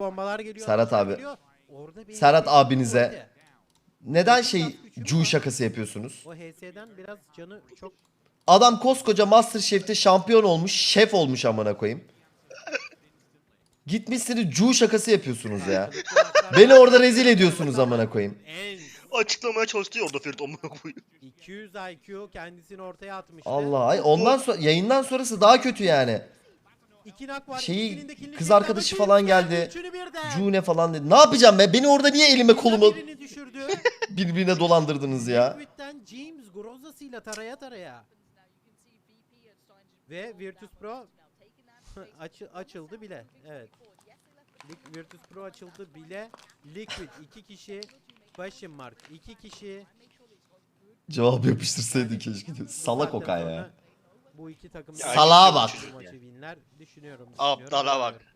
bombalar geliyor. Serhat abi. geliyor. Orada bir Serhat abinize golde. Neden şey cu şakası yapıyorsunuz? O HS'den biraz canı çok Adam koskoca Masterchef'te şampiyon olmuş, şef olmuş amına koyayım. Gitmişsiniz cu şakası yapıyorsunuz ya. Beni orada rezil ediyorsunuz amına koyayım. En Açıklamaya çalıştı ya orada Ferit amına koyayım. 200 IQ kendisini ortaya atmıştı. Allah ay ondan sonra yayından sonrası daha kötü yani. İki nak var. Şeyi, kız arkadaşı falan geldi. Üçünü birden. Cu ne falan dedi. Ne yapacağım be? Beni orada niye elime kolumu Birini düşürdü. birbirine dolandırdınız ya? Liquid'den James Groza'sıyla taraya taraya. Ve Virtus Pro açı- açıldı bile. Evet. Virtus Pro açıldı bile. Liquid iki kişi. Question mark iki kişi. Cevap yapıştırsaydı keşke. diyor. Bu Salak saatten Okan sonra ya. Bu iki takım Salağa bak. bu maçı winler düşünüyorum. Aptala düşünüyorum. bak.